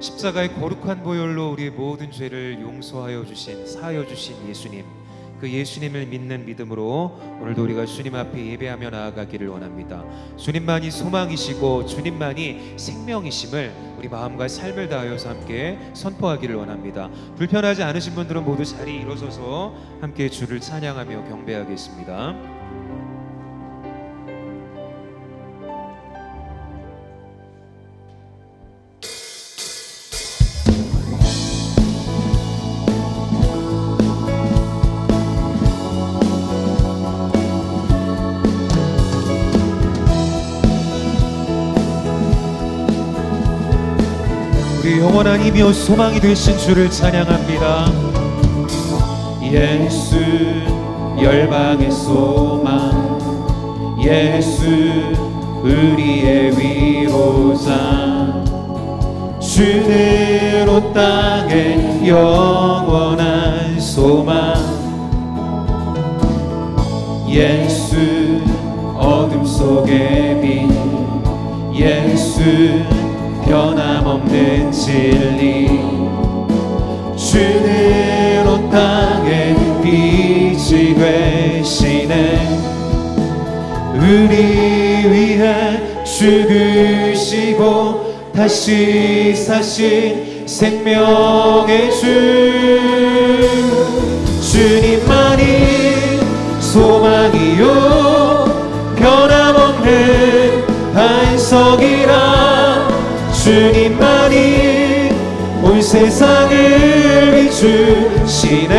십자가의 거룩한 보혈로 우리의 모든 죄를 용서하여 주신 사하여 주신 예수님 그 예수님을 믿는 믿음으로 오늘도 우리가 주님 앞에 예배하며 나아가기를 원합니다. 주님만이 소망이시고 주님만이 생명이심을 우리 마음과 삶을 다하여서 함께 선포하기를 원합니다. 불편하지 않으신 분들은 모두 자리 일어서서 함께 주를 찬양하며 경배하겠습니다. 우리 영원한 힘이요 소망이 되신 주를 찬양합니다. 예수 열방의 소망. 예수 우리의 위로자 주대로 땅에 영원한 소망. 예수 어둠 속의 빛. 예수 변함없는 진리. 주대로 땅에 빛이 되시네. 우리 위해 죽으시고 다시 사신 생명의 주. 주님만이 세상을 비추시네.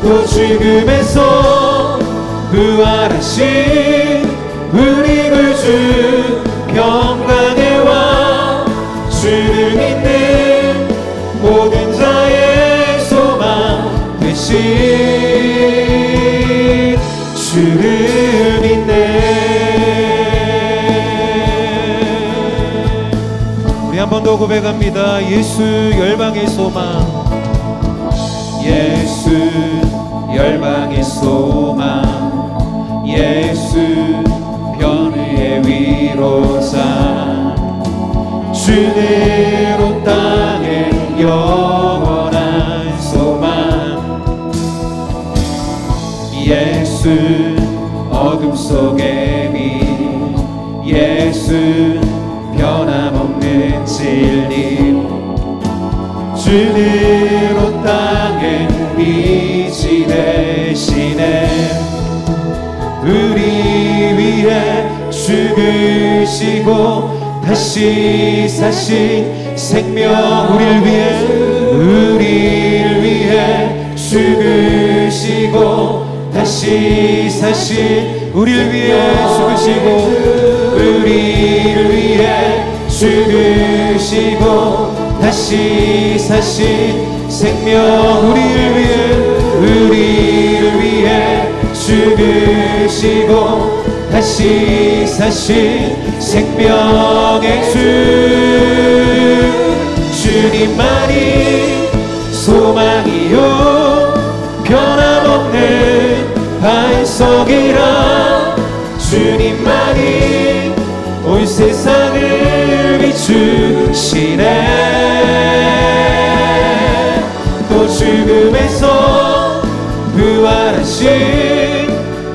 또 죽음에서 부활하신 우리 구주 평강의 왕 주를 믿는 모든 자의 소망 되신 주를 번 더 고백합니다. 예수 열방의 소망. 예수 열방의 소망 예수 변의 위로자 주대로 땅에 영원한 소망 예수 어둠 속의 빛 예수 진리 주대로 땅에 빛이 되시네. 우리 위해 죽으시고 다시 사신 생명 우리를 위해 우리를 위해 죽으시고 다시 사신 우리를 위해 죽으시고 우리를 위해 죽으시고 다시 사신 생명 우리를 위해 우리를 위해 죽으시고 다시 사신 생명의 주 주님만이 소망이요. 변함없는 반석이라 주님만이 온 세상 을 비추시네. 또 죽음에서 부활하신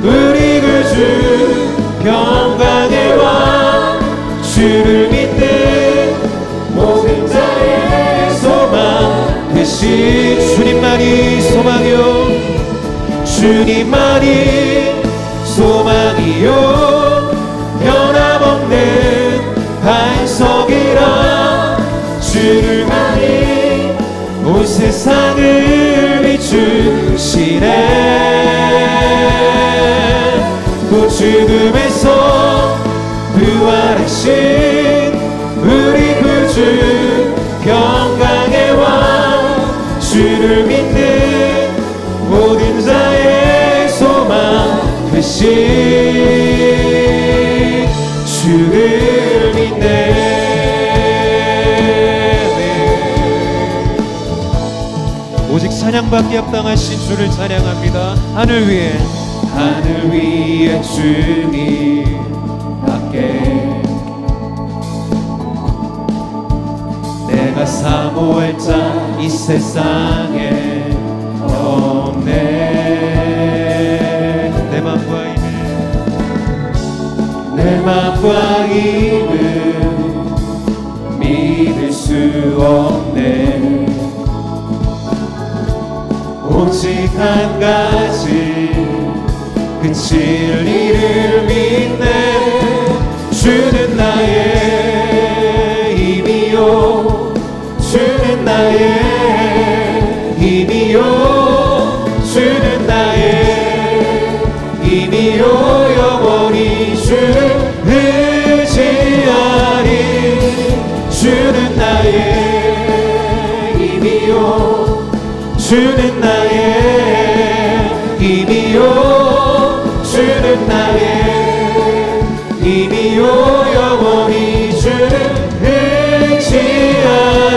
우리 구주 평강의 왕 주를 믿는 모든 자의 소망 되신 주님만이 소망이요. 주님만이 소망이요 비추시네 또 죽음에서 부활하신 우리 구주 평강의 왕 주를 믿는 모든 자의 소망 되신 찬양받기 합당하신 주를 찬양합니다. 하늘 위에. 하늘 위에 주님 밖에 내가 사모할 자 이 세상에 없네. 내 맘과 힘을. 내 맘과 힘을 믿을 수 없네 오직 한 가지 그 진리를 믿네. 주는 나의 힘이요. 주는 나의 힘이요. 주는 나의 힘이요. 영원히 주를 의지하리 주는 나의 힘이요. 주는 나의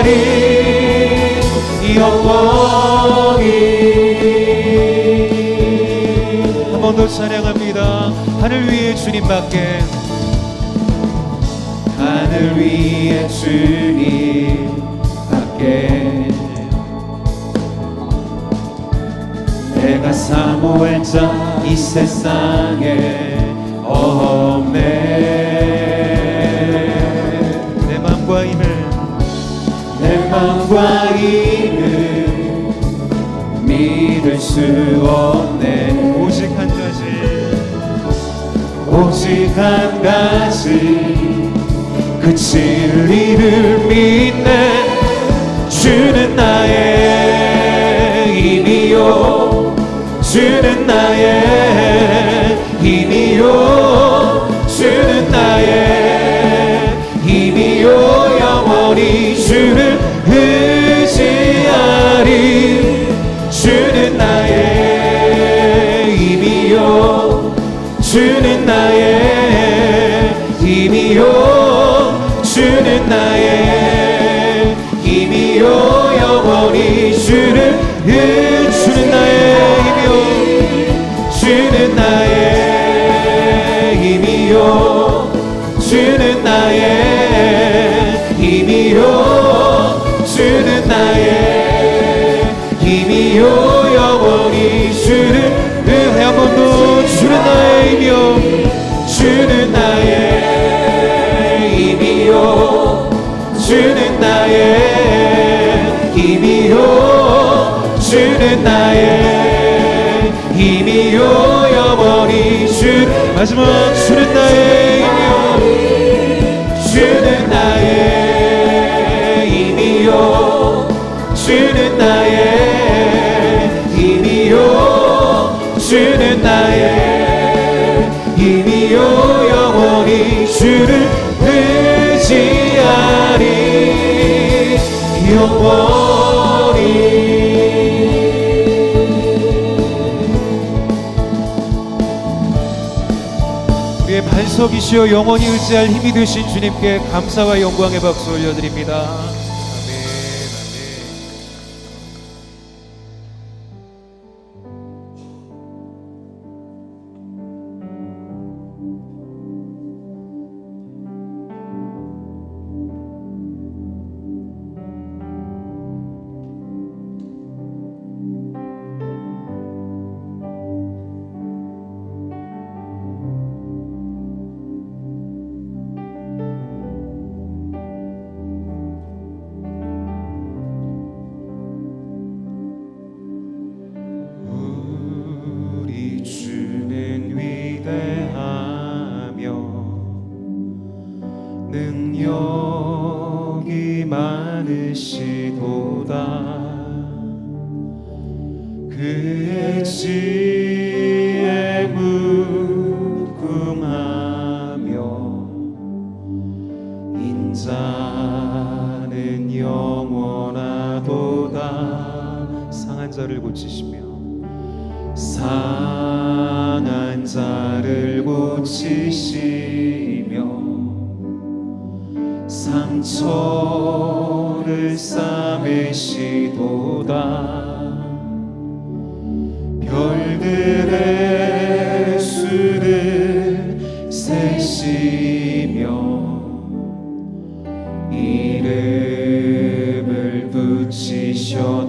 의지하리 영원히. 한 번 더 찬양합니다. 하늘 위에 주님밖에. 하늘 위에 주님밖에. 내가 사모할 자 이 세상에 없네 힘을 믿을 수 없네. 오직 한 가지. 오직 한 가지. 그 진리를 믿네. 주는 나의 힘이요. 주는 나의 힘이요. 주는 나의 주는 나의 힘이요. 주는 나의 힘이요. 영원히 주를 주는 나의 힘이요 영원히 주 마지막 주는 나의 힘이요 주는 나의 힘이요 주는 나의 힘이요 주는 나의 힘이요 영원히 주를 의지하리. 영원 반석이시여 영원히 의지할 힘이 되신 주님께 감사와 영광의 박수 올려드립니다. 고치시며 상한 자를 고치시며 상처를 싸매시도다. 별들의 수를 세시며 이름을 붙이셨도다.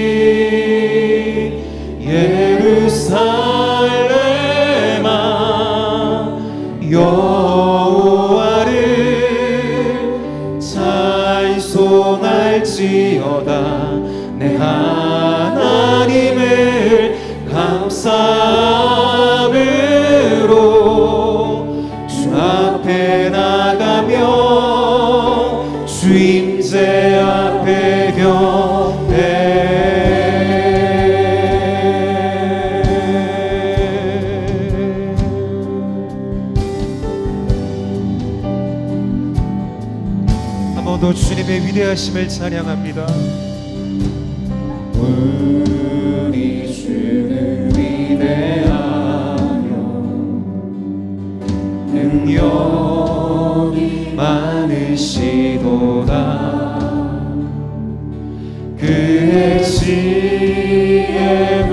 앞에 나가며 주인 제 앞에 경배 한 번 더 주님의 위대하심을 찬양합니다. see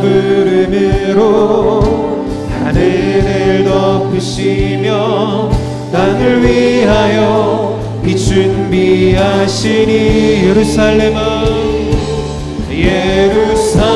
부름으로 하늘을 덮으시며 땅을 위하여 빛 준비하시니 예루살렘아 예루살렘.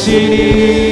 당신이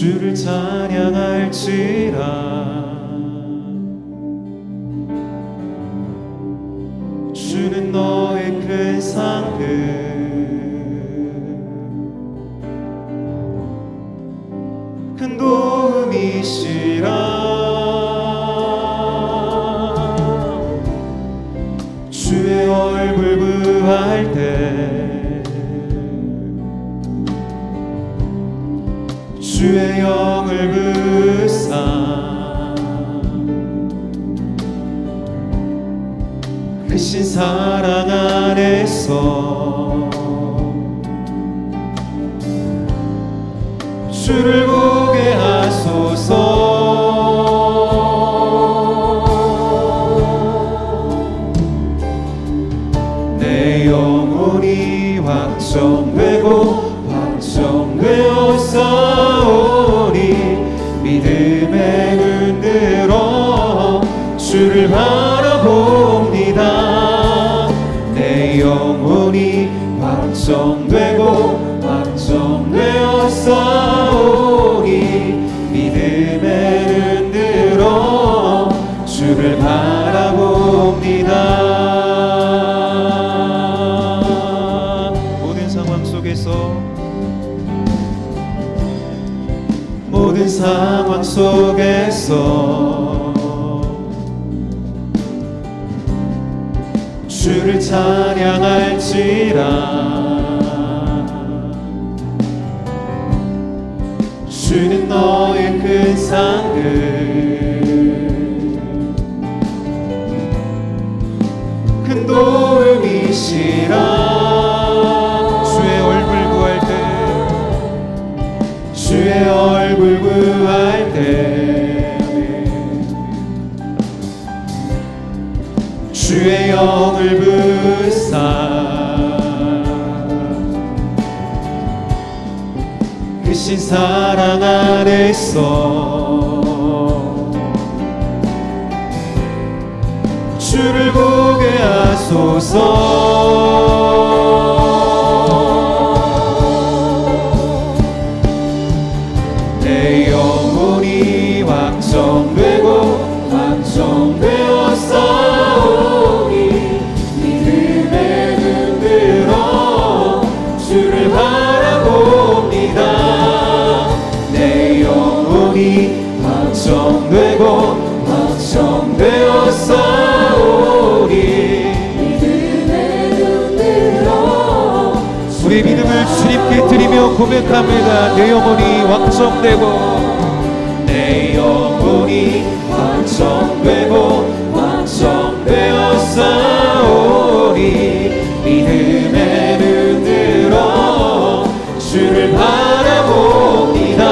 주를 찬양할지라 사랑 안에서. 주를 보게 하소 확정되고 확정되어 싸우니 믿음의 눈 들어 주를 바라봅니다. 모든 상황 속에서 모든 상황 속에서 주를 찬양할지라 큰 도움이시라 주의 얼굴 구할 때 주의 얼굴 구할 때 주의 영을 부사. 크신 사랑 안에서 하소서 고백합니다. 내 영혼이 확정되고 내 영혼이 확정되고 확정되어 싸우니 믿음의 눈 들어 주를 바라봅니다.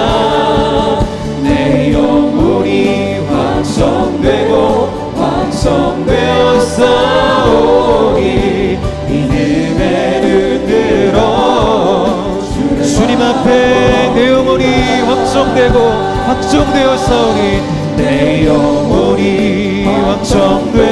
내 영혼이 확정되고 확정되어 싸우니 내 영혼이 확정되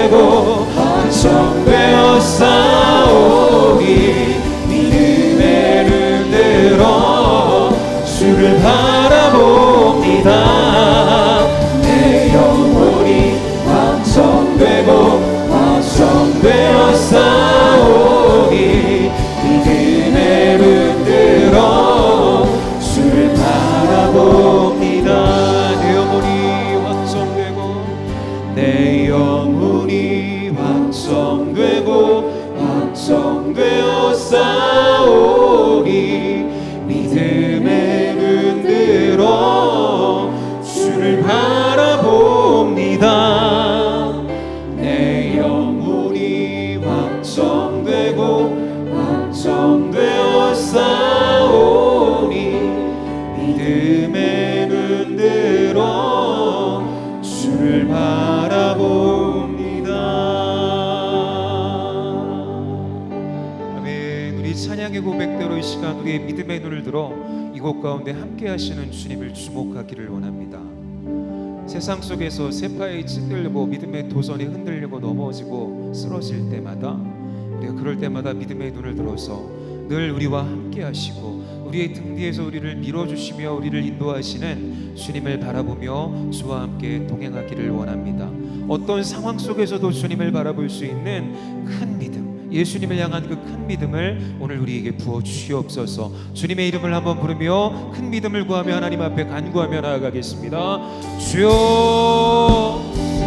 찬양의 고백대로 이 시간 우리의 믿음의 눈을 들어 이곳 가운데 함께 하시는 주님을 주목하기를 원합니다 세상 속에서 세파에 찌들고 믿음의 도전이 흔들리고 넘어지고 쓰러질 때마다 우리가 그럴 때마다 믿음의 눈을 들어서 늘 우리와 함께 하시고 우리의 등 뒤에서 우리를 밀어주시며 우리를 인도하시는 주님을 바라보며 주와 함께 동행하기를 원합니다. 어떤 상황 속에서도 주님을 바라볼 수 있는 큰 믿음, 예수님을 향한 그 큰 믿음을 오늘 우리에게 부어 주시옵소서. 주님의 이름을 한번 부르며 큰 믿음을 구하며 하나님 앞에 간구하며 나아가겠습니다. 주여